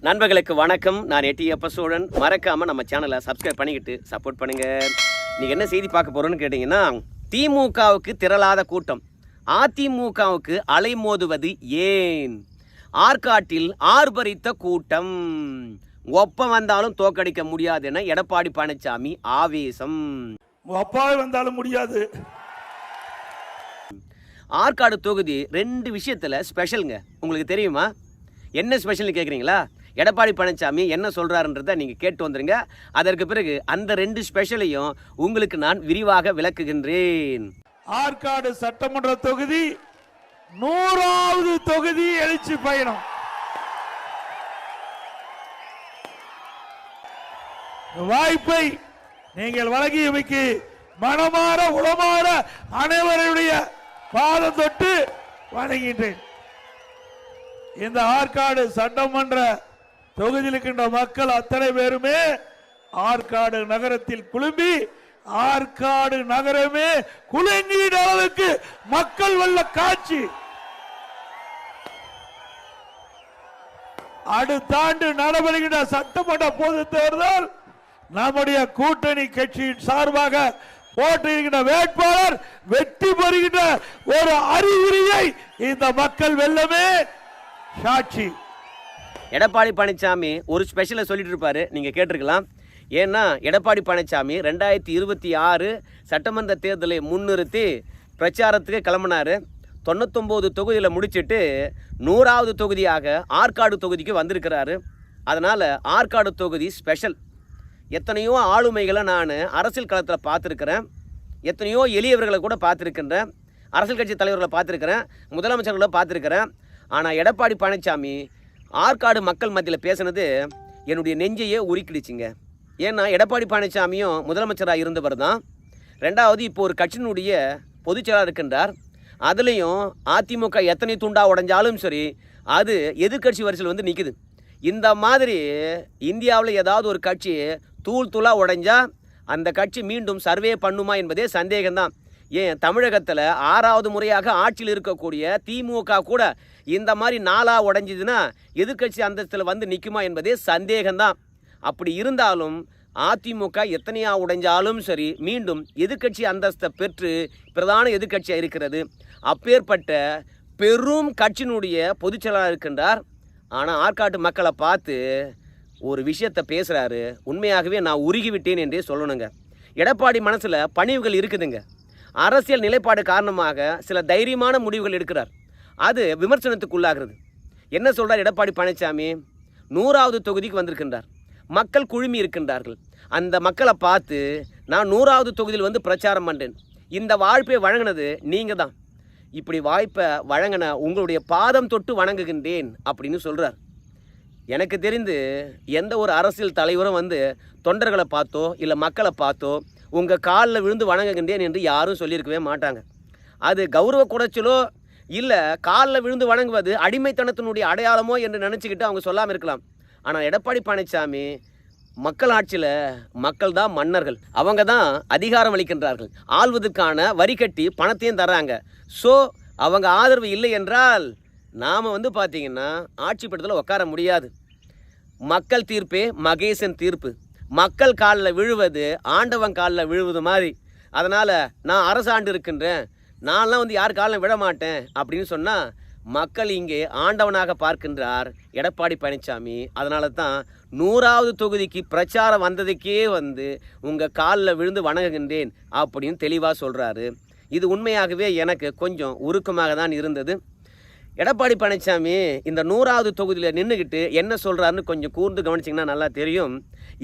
நண்பர்களுக்கு வணக்கம். நான் எட்டி எப்ப சோழன். மறக்காம நம்ம சேனலை சப்ஸ்கிரைப் பண்ணிக்கிட்டு சப்போர்ட் பண்ணுங்க. நீங்க என்ன செய்தி பார்க்க போறோம்னு கேட்டீங்கன்னா திமுகவுக்கு திரளாத கூட்டம். அதிமுகவுக்கு அலைமோதுவது ஏன்? ஆற்காட்டில் ஆர்ப்பரித்த கூட்டம். ஒப்பம் வந்தாலும் தோக்கடிக்க முடியாது என எடப்பாடி பழனிசாமி ஆவேசம். ஒப்பாவே வந்தாலும் முடியாது. ஆற்காடு தொகுதி ரெண்டு விஷயத்தில் ஸ்பெஷலுங்க உங்களுக்கு தெரியுமா? என்ன ஸ்பெஷல்னு கேட்குறீங்களா எடப்பாடி பழனிசாமி என்ன சொல்கிறாருன்றதை நீங்கள் கேட்டு வந்துருங்க. அதற்கு பிறகு அந்த ரெண்டு ஸ்பெஷலையும் உங்களுக்கு நான் விரிவாக விளக்குகின்றேன். ஆற்காடு சட்டமன்ற தொகுதி நூறாவது தொகுதி எழுச்சி பயணம். வாய்ப்பை நீங்கள் வழங்கியமைக்கு மனமாற உளமாற அனைவருடைய பாதம் தொட்டு வணங்கிட்டேன். இந்த ஆற்காடு சட்டமன்ற தொகுதியில் இருக்கின்ற மக்கள் அத்தனை பேருமே ஆற்காடு நகரத்தில் குழும்பி ஆற்காடு நகரமே குலுங்கிட அளவுக்கு மக்கள் வல்ல காட்சி. அடுத்த ஆண்டு நடைபெறுகின்ற சட்டமன்ற பொது தேர்தல் நம்முடைய கூட்டணி கட்சியின் சார்பாக போட்டியிருக்கின்ற வேட்பாளர் வெற்றி பெறுகின்ற ஒரு அறிகுறியை இந்த மக்கள் வெல்லமே. சாட்சி. எடப்பாடி பழனிசாமி ஒரு ஸ்பெஷலை சொல்லிட்டு இருப்பாரு நீங்கள் கேட்டிருக்கலாம். ஏன்னா எடப்பாடி பழனிசாமி ரெண்டாயிரத்தி இருபத்தி ஆறு சட்டமன்ற தேர்தலை முன்னிறுத்தி பிரச்சாரத்துக்கு கிளம்புனாரு. தொண்ணூத்தொம்பது தொகுதியில் முடிச்சுட்டு நூறாவது தொகுதியாக ஆற்காடு தொகுதிக்கு வந்திருக்கிறாரு. அதனால் ஆற்காடு தொகுதி ஸ்பெஷல் எத்தனையோ ஆளுமைகளை நான் அரசியல் களத்தில் பார்த்துருக்கிறேன். எத்தனையோ எளியவர்களை கூட பார்த்துருக்கின்றேன். அரசியல் கட்சி தலைவர்களை பார்த்துருக்கிறேன். முதலமைச்சர்களை பார்த்துருக்கிறேன். ஆனால் எடப்பாடி பழனிசாமி ஆற்காடு மக்கள் மத்தியில் பேசுனது என்னுடைய நெஞ்சையே உருக்கிடுச்சுங்க. ஏன்னா எடப்பாடி பழனிசாமியும் முதலமைச்சராக இருந்தவர் தான். ரெண்டாவது இப்போ ஒரு கட்சியினுடைய பொதுச்செயலாளர் இருக்கின்றார். அதுலேயும் அதிமுக எத்தனை துண்டா உடைஞ்சாலும் சரி அது எதிர்க்கட்சி வரிசையில் வந்து நிற்குது இந்த மாதிரி இந்தியாவில் ஏதாவது ஒரு கட்சி தூள் தூளாக உடைஞ்சா அந்த கட்சி மீண்டும் சர்வே பண்ணுமா என்பதே சந்தேகம்தான். ஏன் தமிழகத்தில் ஆறாவது முறையாக ஆட்சியில் இருக்கக்கூடிய திமுக கூட இந்த மாதிரி நாளாக உடைஞ்சிதுன்னா எதிர்க்கட்சி அந்தஸ்தில் வந்து நிற்குமா என்பதே சந்தேகம்தான். அப்படி இருந்தாலும் அதிமுக எத்தனையாக உடைஞ்சாலும் சரி மீண்டும் எதிர்க்கட்சி அந்தஸ்தை பெற்று பிரதான எதிர்க்கட்சியாக இருக்கிறது. அப்பேற்பட்ட பெரும் கட்சியினுடைய பொதுச் செயலாளர் இருக்கின்றார் ஆனால் ஆற்காட்டு மக்களை பார்த்து ஒரு விஷயத்தை பேசுகிறாரு உண்மையாகவே நான் உருகிவிட்டேன் என்றே சொல்லணுங்க. எடப்பாடி மனசில் பணிவுகள் இருக்குதுங்க. அரசியல் நிலைப்பாடு காரணமாக சில தைரியமான முடிவுகள் எடுக்கிறார். அது விமர்சனத்துக்குள்ளாகிறது. என்ன சொல்கிறார் எடப்பாடி பழனிசாமி நூறாவது தொகுதிக்கு வந்திருக்கின்றார். மக்கள் குழுமி இருக்கின்றார்கள். அந்த மக்களை பார்த்து நான் நூறாவது தொகுதியில் வந்து பிரச்சாரம் பண்ணுறேன் இந்த வாழ்ப்பை வழங்கினது நீங்கள் தான் இப்படி வாய்ப்பை வழங்கின உங்களுடைய பாதம் தொட்டு வணங்குகின்றேன் அப்படின்னு சொல்கிறார் எனக்கு தெரிந்து எந்த ஒரு அரசியல் தலைவரும் வந்து தொண்டர்களை பார்த்தோ இல்லை மக்களை பார்த்தோ உங்கள் காலில் விழுந்து வணங்குகின்றேன் என்று யாரும் சொல்லியிருக்கவே மாட்டாங்க. அது கௌரவ குறைச்சலோ இல்லை காலில் விழுந்து வணங்குவது அடிமைத்தனத்தினுடைய அடையாளமோ என்று நினச்சிக்கிட்டு அவங்க சொல்லாமல் இருக்கலாம். ஆனால் எடப்பாடி பழனிசாமி மக்கள் ஆட்சியில் மக்கள் தான் மன்னர்கள். அவங்க தான் அதிகாரம் அளிக்கின்றார்கள். ஆள்வதற்கான வரி கட்டி பணத்தையும் தர்றாங்க. ஸோ அவங்க ஆதரவு இல்லை என்றால் நாம் வந்து பார்த்தீங்கன்னா ஆட்சி படத்தில் உட்கார முடியாது. மக்கள் தீர்ப்பே மகேசன் தீர்ப்பு. மக்கள் காலில் விழுவது ஆண்டவன் காலில் விழுவது மாதிரி. அதனால் நான் அரசாண்டு இருக்கின்றேன். நான்லாம் வந்து யார் காலில் விட மாட்டேன் அப்படின்னு சொன்னால் மக்கள் இங்கே ஆண்டவனாக பார்க்கின்றார் எடப்பாடி பழனிசாமி அதனால தான் நூறாவது தொகுதிக்கு பிரச்சாரம் வந்ததுக்கே வந்து உங்கள் காலில் விழுந்து வணங்குகின்றேன் அப்படின்னு தெளிவாக சொல்கிறாரு இது உண்மையாகவே எனக்கு கொஞ்சம் உருக்கமாக தான் இருந்தது. எடப்பாடி பழனிசாமி இந்த நூறாவது தொகுதியில் நின்றுக்கிட்டு என்ன சொல்கிறாருன்னு கொஞ்சம் கூர்ந்து கவனிச்சிங்கன்னா நல்லா தெரியும்.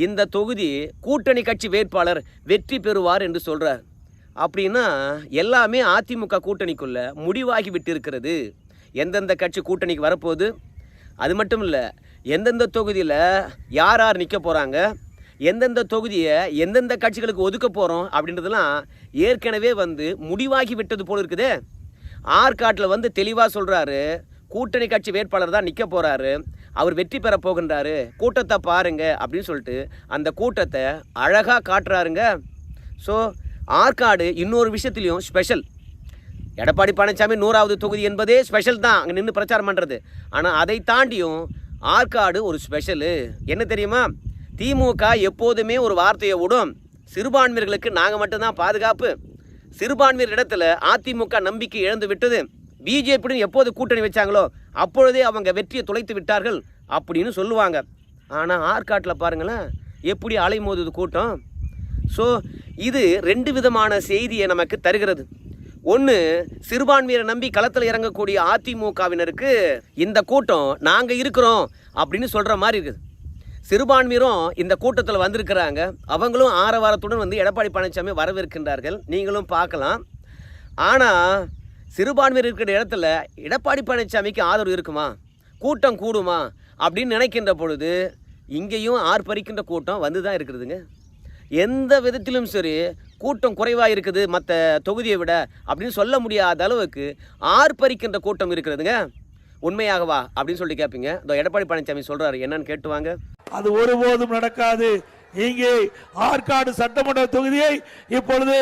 இந்த தொகுதி கூட்டணி கட்சி வேட்பாளர் வெற்றி பெறுவார் என்று சொல்கிறார் அப்படின்னா எல்லாமே அதிமுக கூட்டணிக்குள்ளே முடிவாகி விட்டு இருக்கிறது எந்தெந்த கட்சி கூட்டணிக்கு வரப்போகுது? அது மட்டும் இல்லை எந்தெந்த தொகுதியில் யார் யார் நிற்க போகிறாங்க எந்தெந்த தொகுதியை எந்தெந்த கட்சிகளுக்கு ஒதுக்க போகிறோம் அப்படின்றதெல்லாம் ஏற்கனவே வந்து முடிவாகி விட்டது போல இருக்குதே. ஆற்காட்டில் வந்து தெளிவாக சொல்கிறாரு கூட்டணி கட்சி வேட்பாளர் தான் நிற்க போகிறாரு அவர் வெற்றி பெற போகின்றாரு கூட்டத்தை பாருங்க அப்படின்னு சொல்லிட்டு அந்த கூட்டத்தை அழகாக காட்டுறாருங்க. ஸோ ஆற்காடு இன்னொரு விஷயத்துலையும் ஸ்பெஷல் எடப்பாடி பழனிசாமி நூறாவது தொகுதி என்பதே ஸ்பெஷல் தான் அங்கே நின்று பிரச்சாரம் பண்ணுறது ஆனால் அதை தாண்டியும் ஆற்காடு ஒரு ஸ்பெஷலு. என்ன தெரியுமா? திமுக எப்போதுமே ஒரு வார்த்தையை விடும். சிறுபான்மையர்களுக்கு நாங்கள் மட்டும்தான் பாதுகாப்பு. சிறுபான்மையர் இடத்துல அதிமுக நம்பிக்கை இழந்து விட்டது. பிஜேபியுடன் எப்போது கூட்டணி வச்சாங்களோ அப்பொழுதே அவங்க வெற்றியை துளைத்து விட்டார்கள் அப்படின்னு சொல்லுவாங்க. ஆனால் ஆற்காட்டில் பாருங்களேன் எப்படி அலைமோதுது கூட்டம். ஸோ இது ரெண்டு விதமான செய்தியை நமக்கு தருகிறது. ஒன்று சிறுபான்மையரை நம்பி களத்தில் இறங்கக்கூடிய அதிமுகவினருக்கு இந்த கூட்டம் நாங்கள் இருக்கிறோம் அப்படின்னு சொல்கிற மாதிரி இருக்குது. சிறுபான்மையரும் இந்த கூட்டத்தில் வந்திருக்கிறாங்க. அவங்களும் ஆரவாரத்துடன் வந்து எடப்பாடி பழனிசாமி வரவேற்கின்றார்கள். நீங்களும் பார்க்கலாம். ஆனால் சிறுபான்மையர் இருக்கிற இடத்துல எடப்பாடி பழனிசாமிக்கு ஆதரவு இருக்குமா? கூட்டம் கூடுமா? அப்படின்னு நினைக்கின்ற பொழுது இங்கேயும் ஆர்ப்பரிக்கின்ற கூட்டம் வந்து தான் இருக்கிறதுங்க எந்த விதத்திலும் சரி கூட்டம் குறைவாக இருக்குது மற்ற தொகுதியை விட அப்படின்னு சொல்ல முடியாத அளவுக்கு ஆர்ப்பரிக்கின்ற கூட்டம் இருக்கிறதுங்க. உண்மையாகவா? அப்படின்னு சொல்லி கேட்பீங்க இதோ எடப்பாடி பழனிசாமி சொல்கிறாரு என்னன்னு கேட்டுவாங்க அது ஒருபோதும் நடக்காது. இங்கே ஆற்காடு சட்டமன்ற தொகுதியை இப்பொழுது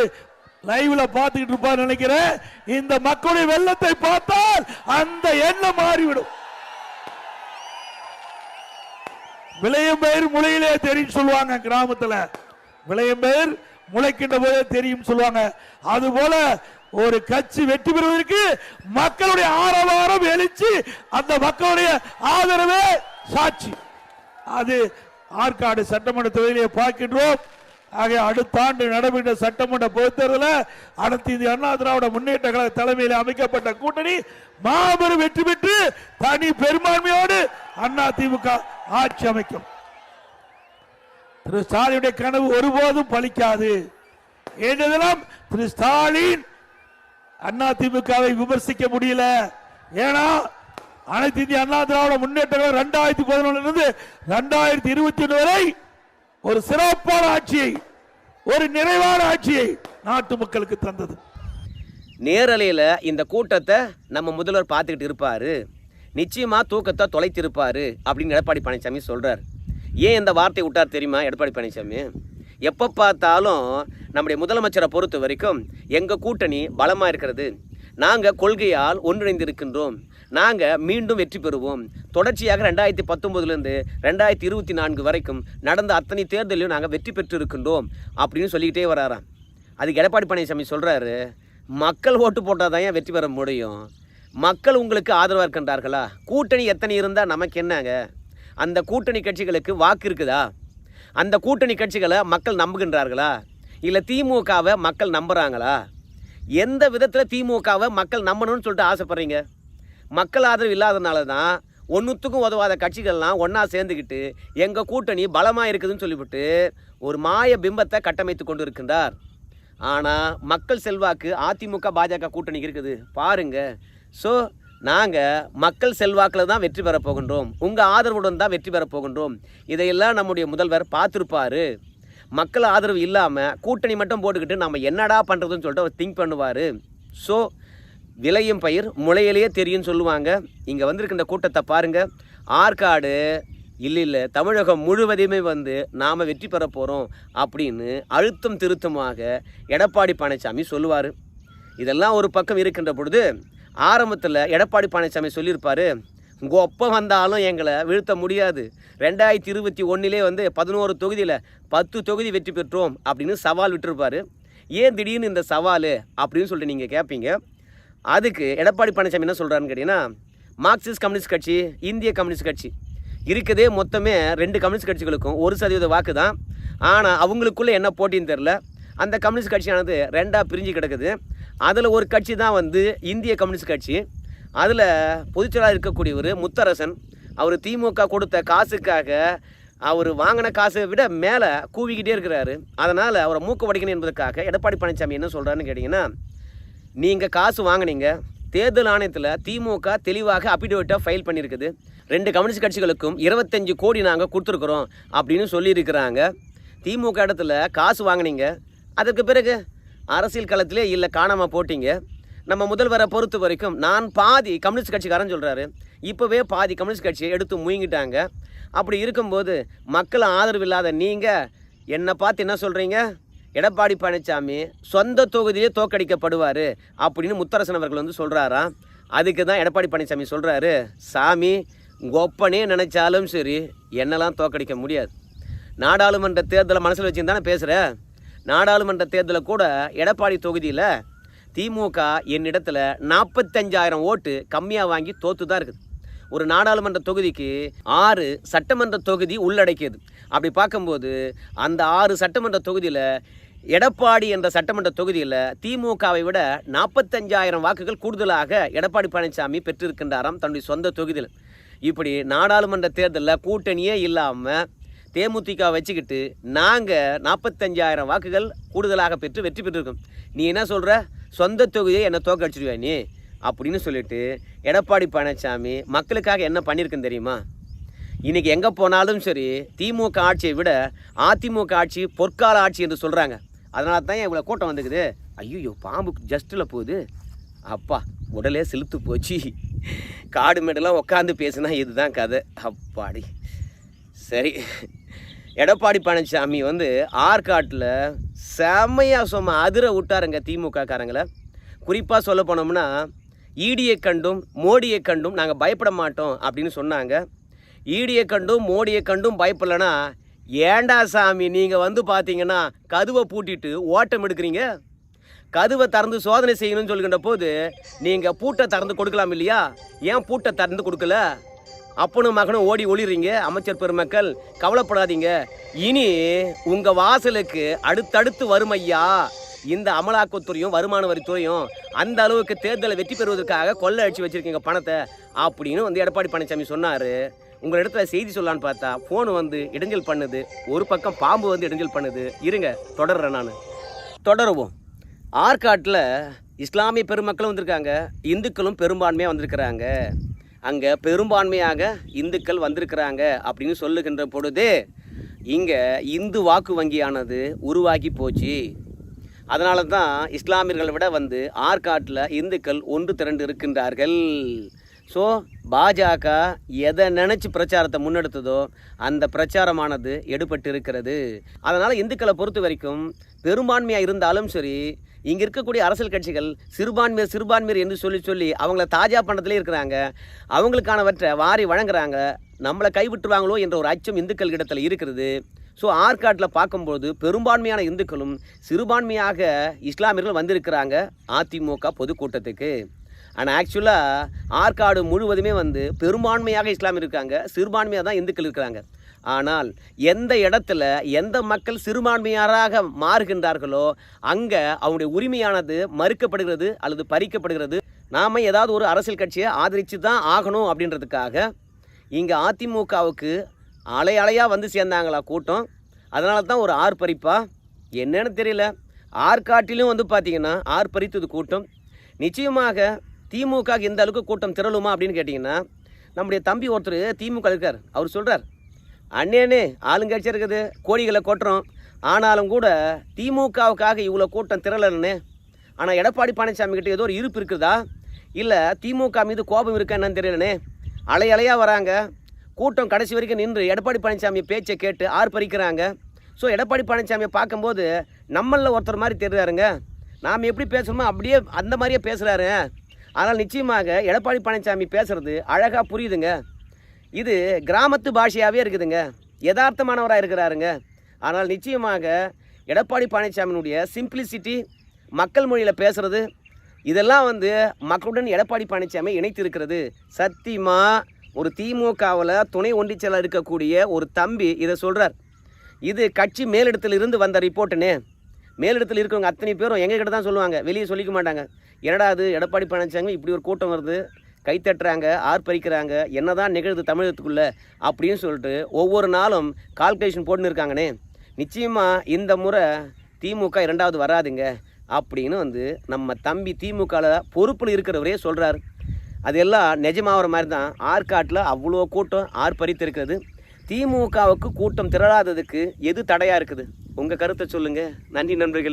லைவ்ல பார்த்துக்கிட்டு இருப்பார் நினைக்கிறேன். இந்த மக்களுடைய வெள்ளத்தை பார்த்தால் அந்த எண்ணம் மாறிவிடும். விளையும் பெயர் முளையிலே தெரியும் சொல்லுவாங்க கிராமத்துல. விளையும் பெயர் முளைக்கின்ற போதே தெரியும் சொல்லுவாங்க. அது போல ஒரு கட்சி வெற்றி பெறுவதற்கு மக்களுடைய ஆரவாரம் எழுச்சி அந்த மக்களுடைய ஆதரவே சாட்சி. அது ஆற்காடு சட்டமன்ற தொகுதியிலே பார்க்கின்றோம். ஆக அடுத்த ஆண்டு நடைபெற்ற சட்டமன்ற பொதுத் அனைத்து இந்திய அண்ணா திராவிட முன்னேற்ற கழக தலைமையில் அமைக்கப்பட்ட கூட்டணி மாபெரும் வெற்றி பெற்று தனி பெரும்பான்மையோடு அண்ணா திமுக ஆட்சி அமைக்கும். திரு ஸ்டாலினுடைய கனவு ஒருபோதும் பலிக்காது. என்றதெல்லாம் திரு ஸ்டாலின் அண்ணா திமுகவை விமர்சிக்க முடியல. ஏன்னா அனைத்து இந்திய அண்ணா திராவிட முன்னேற்ற ரெண்டாயிரத்தி பதினொன்னுல இருந்து ரெண்டாயிரத்தி இருபத்தி ஒன்று வரை ஒரு சிறப்பான ஆட்சியை ஒரு நிறைவான ஆட்சியை நாட்டு மக்களுக்கு தந்தது. நேரலையில் இந்த கூட்டத்தை நம்ம முதல்வர் பார்த்துக்கிட்டு இருப்பார். நிச்சயமாக தூக்கத்தை தொலைத்திருப்பார் அப்படின்னு எடப்பாடி பழனிசாமி சொல்கிறார் ஏன் இந்த வார்த்தை விட்டார் தெரியுமா? எடப்பாடி பழனிசாமி? எப்போ பார்த்தாலும் நம்முடைய முதலமைச்சரை பொறுத்த வரைக்கும் எங்கள் கூட்டணி பலமாக இருக்கிறது. நாங்கள் கொள்கையால் ஒன்றிணைந்திருக்கின்றோம். நாங்கள் மீண்டும் வெற்றி பெறுவோம். தொடர்ச்சியாக ரெண்டாயிரத்தி பத்தொம்போதுலேருந்து ரெண்டாயிரத்தி இருபத்தி நான்கு வரைக்கும் நடந்த அத்தனை தேர்தலையும் நாங்கள் வெற்றி பெற்று இருக்கின்றோம் அப்படின்னு சொல்லிக்கிட்டே வராராம். அதுக்கு எடப்பாடி பழனிசாமி சொல்கிறாரு மக்கள் ஓட்டு போட்டால் தான் ஏன் வெற்றி பெற முடியும்? மக்கள் உங்களுக்கு ஆதரவாக இருக்கின்றார்களா? கூட்டணி எத்தனை இருந்தால் நமக்கு என்னங்க? அந்த கூட்டணி கட்சிகளுக்கு வாக்கு இருக்குதா? அந்த கூட்டணி கட்சிகளை மக்கள் நம்புகின்றார்களா? இல்லை திமுகவை மக்கள் நம்புகிறாங்களா எந்த விதத்தில் திமுகவை மக்கள் நம்பணும்னு சொல்லிட்டு ஆசைப்பட்றீங்க? மக்கள் ஆதரவு இல்லாதனால தான் ஒன்றுத்துக்கும் உதவாத கட்சிகள்லாம் ஒன்றா சேர்ந்துக்கிட்டு எங்கள் கூட்டணி பலமாக இருக்குதுன்னு சொல்லிவிட்டு ஒரு மாய பிம்பத்தை கட்டமைத்து கொண்டு இருக்கின்றார் ஆனால் மக்கள் செல்வாக்கு அதிமுக பாஜக கூட்டணி இருக்குது. பாருங்கள் ஸோ நாங்கள் மக்கள் செல்வாக்கில் தான் வெற்றி பெறப் போகின்றோம். உங்கள் ஆதரவுடன் தான் வெற்றி பெறப் போகின்றோம். இதையெல்லாம் நம்முடைய முதல்வர் பார்த்துருப்பார். மக்கள் ஆதரவு இல்லாமல் கூட்டணி மட்டும் போட்டுக்கிட்டு நம்ம என்னடா பண்ணுறதுன்னு சொல்லிட்டு அவர் திங்க் பண்ணுவார். ஸோ விளையும் பயிர் முளையிலேயே தெரியும்னு சொல்லுவாங்க. இங்கே வந்திருக்கின்ற கூட்டத்தை பாருங்கள் ஆற்காடு இல்லை இல்லை தமிழகம் முழுவதையுமே வந்து நாம் வெற்றி பெற போகிறோம் அப்படின்னு அழுத்தம் திருத்தமாக எடப்பாடி பழனிசாமி சொல்லுவார். இதெல்லாம் ஒரு பக்கம் இருக்கின்ற பொழுது ஆரம்பத்தில் எடப்பாடி பழனிசாமி சொல்லியிருப்பார் உங்கள் ஒப்பம் வந்தாலும் எங்களை வீழ்த்த முடியாது. ரெண்டாயிரத்தி இருபத்தி ஒன்றிலே வந்து பதினோரு தொகுதியில் பத்து தொகுதி வெற்றி பெற்றோம் அப்படின்னு சவால் விட்டுருப்பார். ஏன் திடீர்னு இந்த சவால்? அப்படின்னு சொல்லிட்டு நீங்கள் கேட்பீங்க அதுக்கு எடப்பாடி பழனிசாமி என்ன சொல்கிறாருன்னு கேட்டிங்கன்னா மார்க்சிஸ்ட் கம்யூனிஸ்ட் கட்சி இந்திய கம்யூனிஸ்ட் கட்சி. இருக்கதே மொத்தமே ரெண்டு கம்யூனிஸ்ட் கட்சிகளுக்கும் ஒரு சதவீத வாக்கு தான். ஆனால் அவங்களுக்குள்ளே என்ன போட்டின்னு தெரில அந்த கம்யூனிஸ்ட் கட்சியானது ரெண்டாக பிரிஞ்சு கிடக்குது. அதில் ஒரு கட்சி தான் வந்து இந்திய கம்யூனிஸ்ட் கட்சி. அதில் பொதுச்செயலாளர் இருக்கக்கூடியவர் முத்தரசன் அவர் திமுக கொடுத்த காசுக்காக அவர் வாங்கின காசை விட மேலே கூவிக்கிட்டே இருக்கிறாரு. அதனால் அவரை மூக்கு வடிக்கணும் என்பதற்காக எடப்பாடி பழனிசாமி என்ன சொல்கிறாருன்னு கேட்டிங்கன்னா நீங்கள் காசு வாங்குனீங்க. தேர்தல் ஆணையத்தில் திமுக தெளிவாக அபிடேவிட்டை ஃபைல் பண்ணியிருக்குது ரெண்டு கம்யூனிஸ்ட் கட்சிகளுக்கும் இருபத்தஞ்சு கோடி நாங்கள் கொடுத்துருக்குறோம் அப்படின்னு சொல்லியிருக்கிறாங்க. திமுக இடத்துல காசு வாங்குனீங்க. அதற்கு பிறகு அரசியல் களத்திலே இல்லை காணாமல் போட்டீங்க. நம்ம முதல்வரை பொறுத்த வரைக்கும் நான் பாதி கம்யூனிஸ்ட் கட்சிக்காரன் சொல்கிறாரு இப்போவே பாதி கம்யூனிஸ்ட் கட்சியை எடுத்து முயங்கிட்டாங்க. அப்படி இருக்கும்போது மக்கள் ஆதரவு இல்லாத நீங்கள் என்னை பார்த்து என்ன சொல்கிறீங்க எடப்பாடி பழனிசாமி சொந்த தொகுதியே தோக்கடிக்கப்படுவார் அப்படின்னு முத்தரசன் அவர்கள் வந்து சொல்கிறாராம் அதுக்கு தான் எடப்பாடி பழனிசாமி சொல்கிறாரு சாமி ஒப்பனே நினச்சாலும் சரி என்னெல்லாம் தோக்கடிக்க முடியாது. நாடாளுமன்ற தேர்தலை மனசில் வச்சுருந்தானே பேசுகிறேன் பேசுகிற நாடாளுமன்ற தேர்தலில் கூட எடப்பாடி தொகுதியில் திமுக என்னிடத்தில் நாற்பத்தஞ்சாயிரம் ஓட்டு கம்மியாக வாங்கி தோத்து தான் இருக்குது. ஒரு நாடாளுமன்ற தொகுதிக்கு ஆறு சட்டமன்ற தொகுதி உள்ளடக்கியது. அப்படி பார்க்கும்போது அந்த ஆறு சட்டமன்ற தொகுதியில் எடப்பாடி என்ற சட்டமன்ற தொகுதியில் திமுகவை விட நாற்பத்தஞ்சாயிரம் வாக்குகள் கூடுதலாக எடப்பாடி பழனிசாமி பெற்றிருக்கின்றாராம் தன்னுடைய சொந்த தொகுதியில். இப்படி நாடாளுமன்ற தேர்தலில் கூட்டணியே இல்லாமல் தேமுதிக வச்சுக்கிட்டு நாங்கள் நாற்பத்தஞ்சாயிரம் வாக்குகள் கூடுதலாக பெற்று வெற்றி பெற்றிருக்கோம். நீ என்ன சொல்கிற சொந்த தொகுதியை என்னை தோக்கடிச்சிடுவியா நீ? அப்படின்னு சொல்லிட்டு எடப்பாடி பழனிசாமி மக்களுக்காக என்ன பண்ணியிருக்குன்னு தெரியுமா? இன்றைக்கி எங்கே போனாலும் சரி திமுக ஆட்சியை விட அதிமுக ஆட்சி பொற்கால ஆட்சி என்று சொல்கிறாங்க அதனால தான் இவ்வளோ கூட்டம் வந்துக்குது? ஐயோ பாம்பு ஜஸ்ட்டில் போகுது. அப்பா உடலே செலுத்து போச்சு. காடு மேடெல்லாம் உட்காந்து பேசுனா இதுதான் கதை. அப்பாடி. சரி. எடப்பாடி பழனிசாமி வந்து ஆற்காட்டில் செம்மையாக சும்மா அதிர விட்டாருங்க திமுக காரங்களை குறிப்பாக சொல்ல போனோம்னா ஈடியை கண்டும் மோடியை கண்டும் நாங்கள் பயப்பட மாட்டோம் அப்படின்னு சொன்னாங்க. ஈடியை கண்டும் மோடியை கண்டும் பயப்படலைன்னா ஏண்டா சாமி நீங்கள் வந்து பார்த்தீங்கன்னா கதுவை பூட்டிட்டு ஓட்டம் எடுக்கிறீங்க? கதுவை திறந்து சோதனை செய்யணும்னு சொல்கின்ற போது நீங்கள் பூட்டை திறந்து கொடுக்கலாம் இல்லையா? ஏன் பூட்டை திறந்து கொடுக்கல? அப்பனும் மகனும் ஓடி ஒளிறீங்க. அமைச்சர் பெருமக்கள் கவலைப்படாதீங்க. இனி உங்கள் வாசலுக்கு அடுத்தடுத்து வரும் ஐயா. இந்த அமலாக்கத்துறையும் வருமான வரித்துறையும் அந்த அளவுக்கு தேர்தலை வெற்றி பெறுவதற்காக கொள்ளை அடிச்சு வச்சிருக்கீங்க பணத்தை. அப்படின்னு வந்து எடப்பாடி பழனிசாமி சொன்னார். உங்கள் இடத்துல செய்தி சொல்லான்னு பார்த்தா ஃபோன் வந்து இடைஞ்சல் பண்ணுது. ஒரு பக்கம் பாம்பு வந்து இடைஞ்சல் பண்ணுது. இருங்க தொடர்றேன் நான். தொடருவோம். ஆற்காட்டில் இஸ்லாமிய பெருமக்களும் வந்திருக்காங்க. இந்துக்களும் பெரும்பான்மையாக வந்திருக்கிறாங்க. அங்கே பெரும்பான்மையாக இந்துக்கள் வந்திருக்கிறாங்க அப்படின்னு சொல்லுகின்ற பொழுது இங்கே இந்து வாக்கு வங்கியானது உருவாகி போச்சு. அதனால தான் இஸ்லாமியர்களை விட வந்து ஆற்காட்டில் இந்துக்கள் ஒன்று திரண்டு இருக்கின்றார்கள். ஸோ பாஜக எதை நினச்சி பிரச்சாரத்தை முன்னெடுத்ததோ அந்த பிரச்சாரமானது எடுபட்டு இருக்கிறது அதனால் இந்துக்களை பொறுத்த வரைக்கும் பெரும்பான்மையாக இருந்தாலும் சரி இங்கே இருக்கக்கூடிய அரசியல் கட்சிகள் சிறுபான்மையர் சிறுபான்மையர் என்று சொல்லி சொல்லி அவங்கள தாஜா பண்ணத்துலேயே இருக்கிறாங்க. அவங்களுக்கானவற்றை வாரி வழங்குறாங்க. நம்மளை கைவிட்டுருவாங்களோ என்ற ஒரு அச்சம் இந்துக்கள் இடத்துல இருக்கிறது ஸோ ஆற்காட்டில் பார்க்கும்போது பெரும்பான்மையான இந்துக்களும் சிறுபான்மையாக இஸ்லாமியர்கள் வந்திருக்கிறாங்க அதிமுக பொதுக்கூட்டத்துக்கு. ஆனால் ஆக்சுவலாக ஆற்காடு முழுவதுமே வந்து பெரும்பான்மையாக இஸ்லாம் இருக்காங்க. சிறுபான்மையாக தான் இந்துக்கள் இருக்கிறாங்க. ஆனால் எந்த இடத்துல எந்த மக்கள் சிறுபான்மையாராக மாறுகின்றார்களோ அங்கே அவங்களுடைய உரிமையானது மறுக்கப்படுகிறது அல்லது பறிக்கப்படுகிறது. நாம் ஏதாவது ஒரு அரசியல் கட்சியை ஆதரித்து தான் ஆகணும் அப்படின்றதுக்காக இங்கே அதிமுகவுக்கு அலை அலையாக வந்து சேர்ந்தாங்களா கூட்டம். அதனால தான் ஒரு ஆர்ப்பரிப்பா? என்னன்னு தெரியல. ஆற்காட்டிலும் வந்து பார்த்திங்கன்னா ஆர்ப்பரித்தது கூட்டம். நிச்சயமாக திமுக இந்த அளவுக்கு கூட்டம் திரளுமா அப்படின்னு கேட்டிங்கன்னா நம்முடைய தம்பி ஒருத்தர் திமுக இருக்கார். அவர் சொல்கிறார் அண்ணேனே ஆளுங்கட்சி இருக்குது. கோடிகளை கொட்டுறோம். ஆனாலும் கூட திமுகவுக்காக இவ்வளோ கூட்டம் திரளன்னு ஆனால் எடப்பாடி பழனிசாமி கிட்ட ஏதோ ஒரு இருப்பு இருக்குதா? இல்லை திமுக மீது கோபம் இருக்கா என்னன்னு தெரியலனே அலை அலையாக வராங்க. கூட்டம் கடைசி வரைக்கும் நின்று எடப்பாடி பழனிசாமி பேச்சை கேட்டு ஆர்ப்பரிக்கிறாங்க. ஸோ எடப்பாடி பழனிசாமியை பார்க்கும்போது நம்மளில் ஒருத்தர் மாதிரி தெரியாருங்க நாம் எப்படி பேசுகிறோமோ அப்படியே அந்த மாதிரியே பேசுகிறாரு ஆனால் நிச்சயமாக எடப்பாடி பழனிசாமி பேசுகிறது அழகாக புரியுதுங்க. இது கிராமத்து பாஷையாகவே இருக்குதுங்க. யதார்த்தமானவராக இருக்கிறாருங்க. ஆனால் நிச்சயமாக எடப்பாடி பழனிசாமியினுடைய சிம்பிளிசிட்டி மக்கள் மொழியில் பேசுகிறது இதெல்லாம் வந்து மக்களுடன் எடப்பாடி பழனிசாமி இணைத்து இருக்கிறது சத்தியமாக ஒரு திமுகவில் துணை ஒன்றிச் இருக்கக்கூடிய ஒரு தம்பி இதை சொல்கிறார் இது கட்சி மேலிடத்தில் இருந்து வந்த ரிப்போர்ட்டுன்னு. மேலிடத்தில் இருக்கிறவங்க அத்தனை பேரும் எங்ககிட்ட தான் சொல்லுவாங்க. வெளியே சொல்லிக்க மாட்டாங்க. என்னடா அது எடப்பாடி பழனிசாமி இப்படி ஒரு கூட்டம் வருது. கைத்தட்டுறாங்க ஆர்ப்பரிக்கிறாங்க. என்னதான் நிகழ்வு தமிழகத்துக்குள்ளே அப்படின்னு சொல்லிட்டு ஒவ்வொரு நாளும் கால்குலேஷன் போட்டுன்னு இருக்காங்கண்ணே. நிச்சயமாக இந்த முறை திமுக இரண்டாவது வராதுங்க அப்படின்னு வந்து நம்ம தம்பி திமுகவில் பொறுப்பில் இருக்கிறவரே சொல்கிறார் அதெல்லாம் நிஜமாகிற மாதிரி தான் ஆற்காட்டில் அவ்வளோ கூட்டம் ஆர்ப்பரித்திருக்கிறது. திமுகவுக்கு கூட்டம் திரளாததுக்கு எது தடையாக இருக்குது? உங்கள் கருத்தை சொல்லுங்கள் நன்றி நண்பர்களே.